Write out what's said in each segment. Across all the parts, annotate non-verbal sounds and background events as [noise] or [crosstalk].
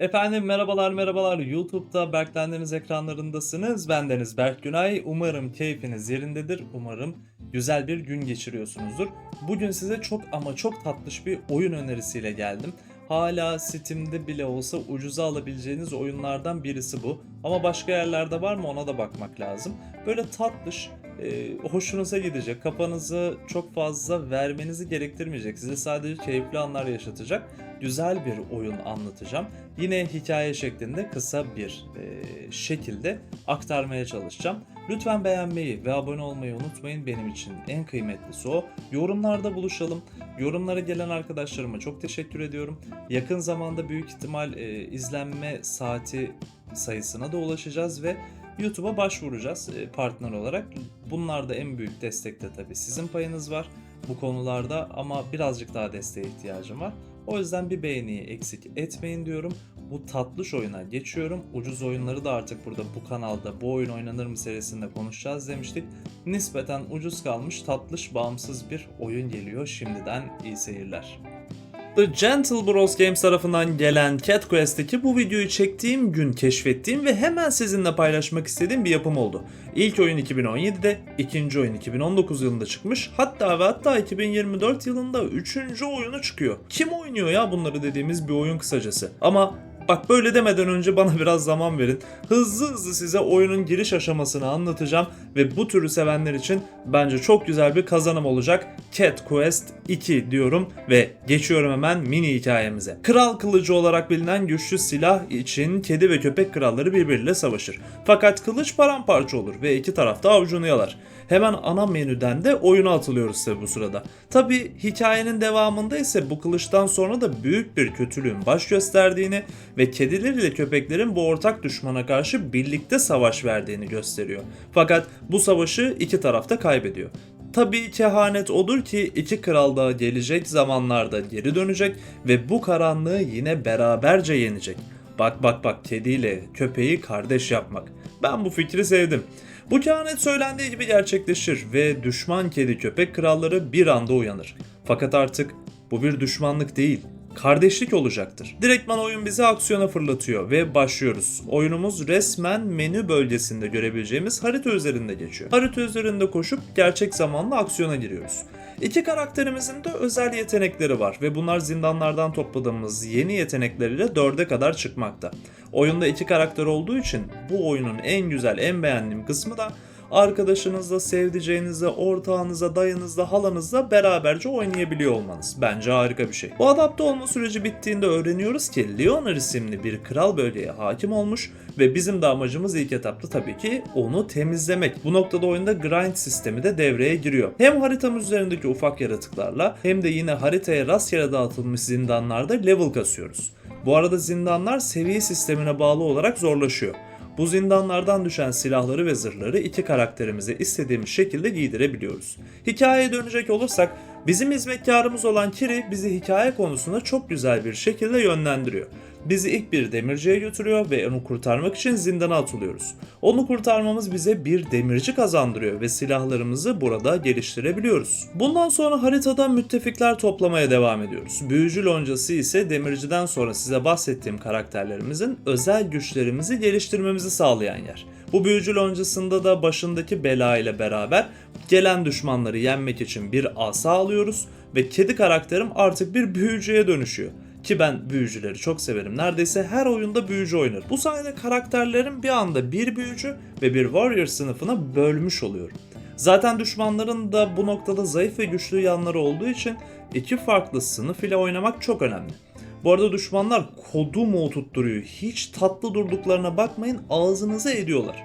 Efendim merhabalar merhabalar YouTube'da Berklendeniz ekranlarındasınız. Bendeniz Berk Günay. Umarım keyfiniz yerindedir. Umarım güzel bir gün geçiriyorsunuzdur. Bugün size çok ama çok tatlış bir oyun önerisiyle geldim. Hala Steam'de bile olsa ucuza alabileceğiniz oyunlardan birisi bu. Ama başka yerlerde var mı ona da bakmak lazım. Böyle tatlış, e, hoşunuza gidecek, kafanızı çok fazla vermenizi gerektirmeyecek. Size sadece keyifli anlar yaşatacak güzel bir oyun anlatacağım. Yine hikaye şeklinde kısa bir e, şekilde aktarmaya çalışacağım. Lütfen beğenmeyi ve abone olmayı unutmayın. Benim için en kıymetlisi o. Yorumlarda buluşalım. Yorumlara gelen arkadaşlarıma çok teşekkür ediyorum. Yakın zamanda büyük ihtimal e, izlenme saati sayısına da ulaşacağız ve YouTube'a başvuracağız e, partner olarak. Bunlarda en büyük destek de tabii sizin payınız var bu konularda ama birazcık daha desteğe ihtiyacım var. O yüzden bir beğeniyi eksik etmeyin diyorum. Bu tatlış oyuna geçiyorum. Ucuz oyunları da artık burada bu kanalda bu oyun oynanır mı serisinde konuşacağız demiştik. Nispeten ucuz kalmış tatlış bağımsız bir oyun geliyor. Şimdiden iyi seyirler. The Gentle Bros Games tarafından gelen Cat Quest'teki bu videoyu çektiğim gün keşfettiğim ve hemen sizinle paylaşmak istediğim bir yapım oldu. İlk oyun 2017'de, ikinci oyun 2019 yılında çıkmış. Hatta ve hatta 2024 yılında üçüncü oyunu çıkıyor. Kim oynuyor ya bunları dediğimiz bir oyun kısacası. Ama Bak böyle demeden önce bana biraz zaman verin. Hızlı hızlı size oyunun giriş aşamasını anlatacağım ve bu türü sevenler için bence çok güzel bir kazanım olacak. Cat Quest 2 diyorum ve geçiyorum hemen mini hikayemize. Kral kılıcı olarak bilinen güçlü silah için kedi ve köpek kralları birbiriyle savaşır. Fakat kılıç paramparça olur ve iki taraf da avucunu yalar. Hemen ana menüden de oyuna atılıyoruz tabi bu sırada. Tabi hikayenin devamında ise bu kılıçtan sonra da büyük bir kötülüğün baş gösterdiğini ve kediler ile köpeklerin bu ortak düşmana karşı birlikte savaş verdiğini gösteriyor. Fakat bu savaşı iki tarafta kaybediyor. Tabii kehanet odur ki iki kral da gelecek zamanlarda geri dönecek ve bu karanlığı yine beraberce yenecek. Bak bak bak kediyle köpeği kardeş yapmak. Ben bu fikri sevdim. Bu kehanet söylendiği gibi gerçekleşir ve düşman kedi köpek kralları bir anda uyanır. Fakat artık bu bir düşmanlık değil, kardeşlik olacaktır. Direktman oyun bizi aksiyona fırlatıyor ve başlıyoruz. Oyunumuz resmen menü bölgesinde görebileceğimiz harita üzerinde geçiyor. Harita üzerinde koşup gerçek zamanlı aksiyona giriyoruz. İki karakterimizin de özel yetenekleri var ve bunlar zindanlardan topladığımız yeni yetenekleriyle 4'e kadar çıkmakta. Oyunda iki karakter olduğu için bu oyunun en güzel, en beğendiğim kısmı da arkadaşınızla, sevdiceğinizle, ortağınızla, dayınızla, halanızla beraberce oynayabiliyor olmanız. Bence harika bir şey. Bu adapte olma süreci bittiğinde öğreniyoruz ki Leonor isimli bir kral bölgeye hakim olmuş ve bizim de amacımız ilk etapta tabii ki onu temizlemek. Bu noktada oyunda grind sistemi de devreye giriyor. Hem haritamız üzerindeki ufak yaratıklarla hem de yine haritaya rastgele dağıtılmış zindanlarda level kasıyoruz. Bu arada zindanlar seviye sistemine bağlı olarak zorlaşıyor. Bu zindanlardan düşen silahları ve zırhları iki karakterimize istediğimiz şekilde giydirebiliyoruz. Hikayeye dönecek olursak bizim hizmetkarımız olan Kiri bizi hikaye konusunda çok güzel bir şekilde yönlendiriyor. Bizi ilk bir demirciye götürüyor ve onu kurtarmak için zindana atılıyoruz. Onu kurtarmamız bize bir demirci kazandırıyor ve silahlarımızı burada geliştirebiliyoruz. Bundan sonra haritada müttefikler toplamaya devam ediyoruz. Büyücü loncası ise demirciden sonra size bahsettiğim karakterlerimizin özel güçlerimizi geliştirmemizi sağlayan yer. Bu büyücü loncasında da başındaki bela ile beraber gelen düşmanları yenmek için bir asa alıyoruz ve kedi karakterim artık bir büyücüye dönüşüyor. Ki ben büyücüleri çok severim. Neredeyse her oyunda büyücü oynar. Bu sayede karakterlerim bir anda bir büyücü ve bir warrior sınıfına bölmüş oluyorum. Zaten düşmanların da bu noktada zayıf ve güçlü yanları olduğu için iki farklı sınıf ile oynamak çok önemli. Bu arada düşmanlar kodumu oturtturuyor. Hiç tatlı durduklarına bakmayın ağzınıza ediyorlar.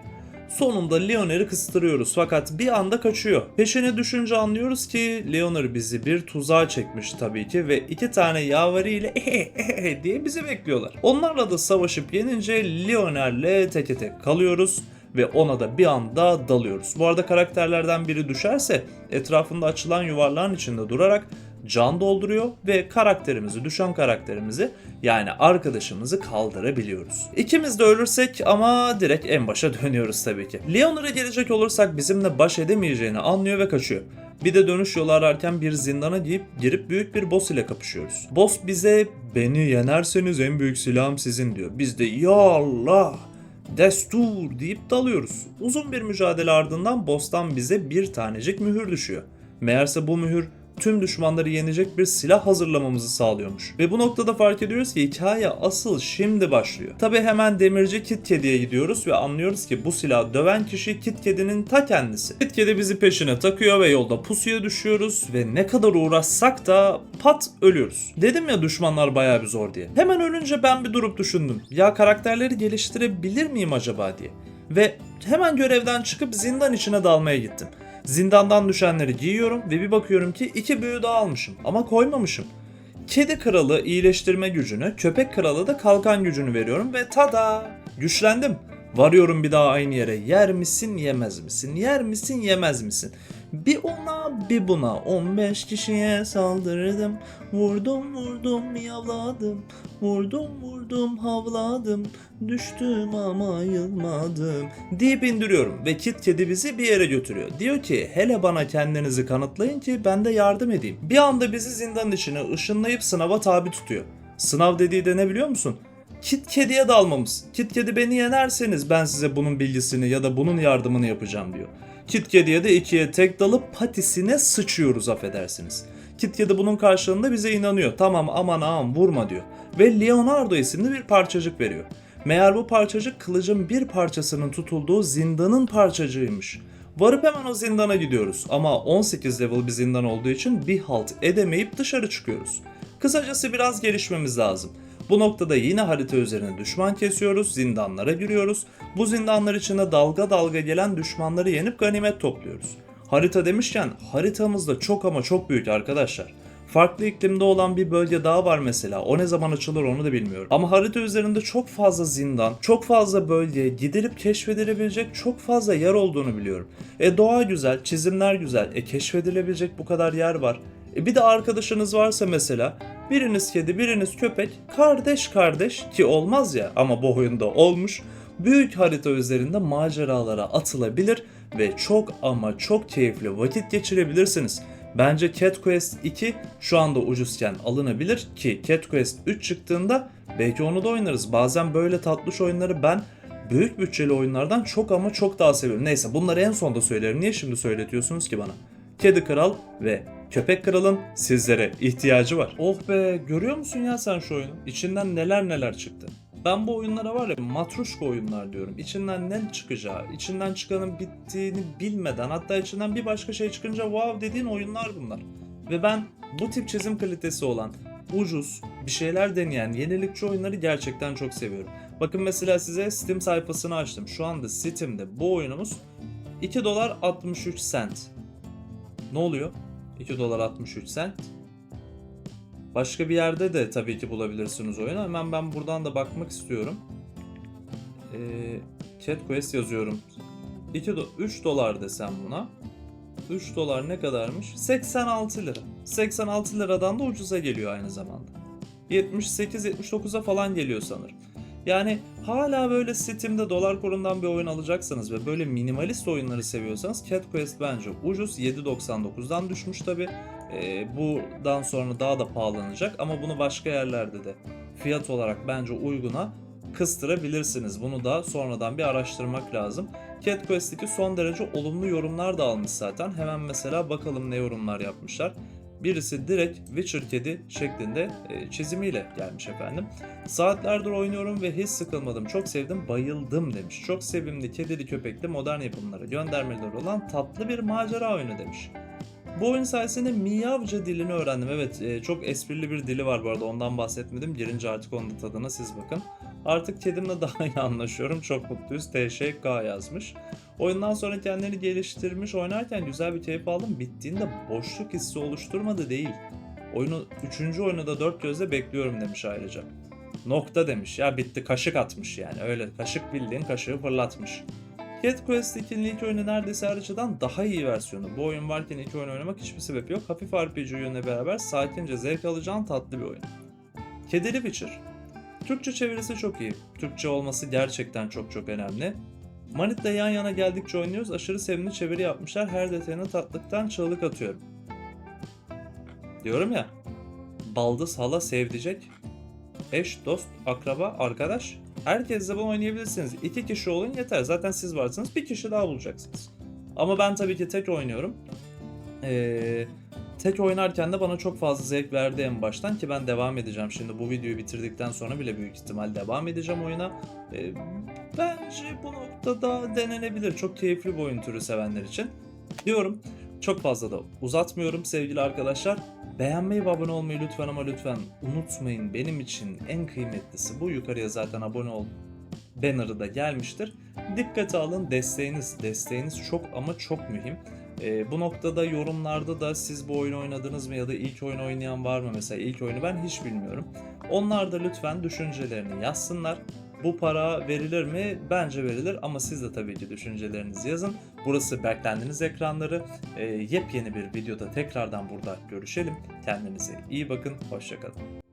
Sonunda Leoner'i kıstırıyoruz fakat bir anda kaçıyor. Peşine düşünce anlıyoruz ki Leoner bizi bir tuzağa çekmiş tabii ki ve iki tane yaveriyle ile [laughs] diye bizi bekliyorlar. Onlarla da savaşıp yenince Leoner'le teke tek kalıyoruz ve ona da bir anda dalıyoruz. Bu arada karakterlerden biri düşerse etrafında açılan yuvarlağın içinde durarak can dolduruyor ve karakterimizi, düşen karakterimizi yani arkadaşımızı kaldırabiliyoruz. İkimiz de ölürsek ama direkt en başa [laughs] dönüyoruz tabii ki. Leonor'a gelecek olursak bizimle baş edemeyeceğini anlıyor ve kaçıyor. Bir de dönüş yolu ararken bir zindana giyip girip büyük bir boss ile kapışıyoruz. Boss bize beni yenerseniz en büyük silahım sizin diyor. Biz de ya Allah destur deyip dalıyoruz. Uzun bir mücadele ardından boss'tan bize bir tanecik mühür düşüyor. Meğerse bu mühür tüm düşmanları yenecek bir silah hazırlamamızı sağlıyormuş. Ve bu noktada fark ediyoruz ki hikaye asıl şimdi başlıyor. Tabi hemen demirci Kit Kedi'ye gidiyoruz ve anlıyoruz ki bu silahı döven kişi Kit Kedi'nin ta kendisi. Kit Kedi bizi peşine takıyor ve yolda pusuya düşüyoruz ve ne kadar uğraşsak da pat ölüyoruz. Dedim ya düşmanlar bayağı bir zor diye. Hemen ölünce ben bir durup düşündüm. Ya karakterleri geliştirebilir miyim acaba diye. Ve hemen görevden çıkıp zindan içine dalmaya gittim. Zindandan düşenleri giyiyorum ve bir bakıyorum ki iki büyü daha almışım ama koymamışım. Kedi kralı iyileştirme gücünü, köpek kralı da kalkan gücünü veriyorum ve tada güçlendim. Varıyorum bir daha aynı yere. Yer misin yemez misin? Yer misin yemez misin? Bir ona bir buna 15 kişiye saldırdım. Vurdum vurdum yavladım. Vurdum vurdum havladım. Düştüm ama yılmadım. Deyip indiriyorum ve Kit Kedi bizi bir yere götürüyor. Diyor ki hele bana kendinizi kanıtlayın ki ben de yardım edeyim. Bir anda bizi zindan içine ışınlayıp sınava tabi tutuyor. Sınav dediği de ne biliyor musun? Kit Kedi'ye dalmamız. Kit Kedi beni yenerseniz ben size bunun bilgisini ya da bunun yardımını yapacağım diyor. Kit Kedi'ye de ikiye tek dalıp patisine sıçıyoruz affedersiniz. Kit Kedi bunun karşılığında bize inanıyor. Tamam aman ağam vurma diyor. Ve Leonardo isimli bir parçacık veriyor. Meğer bu parçacık kılıcın bir parçasının tutulduğu zindanın parçacığıymış. Varıp hemen o zindana gidiyoruz ama 18 level bir zindan olduğu için bir halt edemeyip dışarı çıkıyoruz. Kısacası biraz gelişmemiz lazım. Bu noktada yine harita üzerine düşman kesiyoruz, zindanlara giriyoruz. Bu zindanlar içinde dalga dalga gelen düşmanları yenip ganimet topluyoruz. Harita demişken haritamız da çok ama çok büyük arkadaşlar. Farklı iklimde olan bir bölge daha var mesela. O ne zaman açılır onu da bilmiyorum. Ama harita üzerinde çok fazla zindan, çok fazla bölge, gidilip keşfedilebilecek çok fazla yer olduğunu biliyorum. E doğa güzel, çizimler güzel, e keşfedilebilecek bu kadar yer var. E bir de arkadaşınız varsa mesela biriniz kedi biriniz köpek kardeş kardeş ki olmaz ya ama bu oyunda olmuş. Büyük harita üzerinde maceralara atılabilir ve çok ama çok keyifli vakit geçirebilirsiniz. Bence Cat Quest 2 şu anda ucuzken alınabilir ki Cat Quest 3 çıktığında belki onu da oynarız. Bazen böyle tatlış oyunları ben büyük bütçeli oyunlardan çok ama çok daha seviyorum. Neyse bunları en sonda söylerim. Niye şimdi söyletiyorsunuz ki bana? Kedi Kral ve Köpek Kral'ın sizlere ihtiyacı var. Oh be görüyor musun ya sen şu oyunu? İçinden neler neler çıktı. Ben bu oyunlara var ya matruşka oyunlar diyorum. İçinden ne çıkacağı, içinden çıkanın bittiğini bilmeden hatta içinden bir başka şey çıkınca wow dediğin oyunlar bunlar. Ve ben bu tip çizim kalitesi olan ucuz, bir şeyler deneyen, yenilikçi oyunları gerçekten çok seviyorum. Bakın mesela size Steam sayfasını açtım. Şu anda Steam'de bu oyunumuz 2 dolar 63 cent. Ne oluyor? 2 dolar 63 cent. Başka bir yerde de tabii ki bulabilirsiniz oyunu. Hemen ben buradan da bakmak istiyorum. Ee, Cat Quest yazıyorum. 2 do- 3 dolar desem buna. 3 dolar ne kadarmış? 86 lira. 86 liradan da ucuza geliyor aynı zamanda. 78-79'a falan geliyor sanırım. Yani hala böyle Steam'de dolar kurundan bir oyun alacaksanız ve böyle minimalist oyunları seviyorsanız Cat Quest bence ucuz 7.99'dan düşmüş tabi. Buradan sonra daha da pahalanacak ama bunu başka yerlerde de fiyat olarak bence uyguna kıstırabilirsiniz. Bunu da sonradan bir araştırmak lazım. Cat Quest 2 son derece olumlu yorumlar da almış zaten. Hemen mesela bakalım ne yorumlar yapmışlar. Birisi direkt Witcher kedi şeklinde e, çizimiyle gelmiş efendim. Saatlerdir oynuyorum ve hiç sıkılmadım. Çok sevdim, bayıldım demiş. Çok sevimli, kedili, köpekli, modern yapımlara göndermeleri olan tatlı bir macera oyunu demiş. Bu oyun sayesinde Miyavca dilini öğrendim. Evet e, çok esprili bir dili var bu arada ondan bahsetmedim. Girince artık onun da tadına siz bakın. Artık kedimle [laughs] daha iyi anlaşıyorum. Çok mutluyuz. TŞK yazmış. Oyundan sonra kendini geliştirmiş oynarken güzel bir keyif aldım. Bittiğinde boşluk hissi oluşturmadı değil. Oyunu 3. oyunu da 4 gözle bekliyorum demiş ayrıca. Nokta demiş. Ya bitti kaşık atmış yani. Öyle kaşık bildiğin kaşığı fırlatmış. Cat Quest 2'nin ilk oyunu neredeyse her açıdan daha iyi versiyonu. Bu oyun varken ilk oyun oynamak hiçbir sebep yok. Hafif RPG oyunla beraber sakince zevk alacağın tatlı bir oyun. Kedili Witcher. Türkçe çevirisi çok iyi. Türkçe olması gerçekten çok çok önemli. Manit'le yan yana geldikçe oynuyoruz. Aşırı sevimli çeviri yapmışlar. Her detayına tatlıktan çığlık atıyorum. Diyorum ya. Baldız hala sevdicek. Eş, dost, akraba, arkadaş. Herkesle bunu oynayabilirsiniz. İki kişi olun yeter. Zaten siz varsınız. Bir kişi daha bulacaksınız. Ama ben tabii ki tek oynuyorum. Ee, tek oynarken de bana çok fazla zevk verdi en baştan ki ben devam edeceğim. Şimdi bu videoyu bitirdikten sonra bile büyük ihtimal devam edeceğim oyuna. Ee, bence bu noktada denenebilir. Çok keyifli bir oyun türü sevenler için. Diyorum. Çok fazla da uzatmıyorum sevgili arkadaşlar. Beğenmeyi ve abone olmayı lütfen ama lütfen unutmayın. Benim için en kıymetlisi bu. Yukarıya zaten abone ol banner'ı da gelmiştir. Dikkate alın desteğiniz. Desteğiniz çok ama çok mühim. Ee, bu noktada yorumlarda da siz bu oyunu oynadınız mı ya da ilk oyun oynayan var mı mesela ilk oyunu ben hiç bilmiyorum. Onlar da lütfen düşüncelerini yazsınlar. Bu para verilir mi? Bence verilir ama siz de tabii ki düşüncelerinizi yazın. Burası beklendiniz ekranları. Ee, yepyeni bir videoda tekrardan burada görüşelim. Kendinize iyi bakın. Hoşçakalın.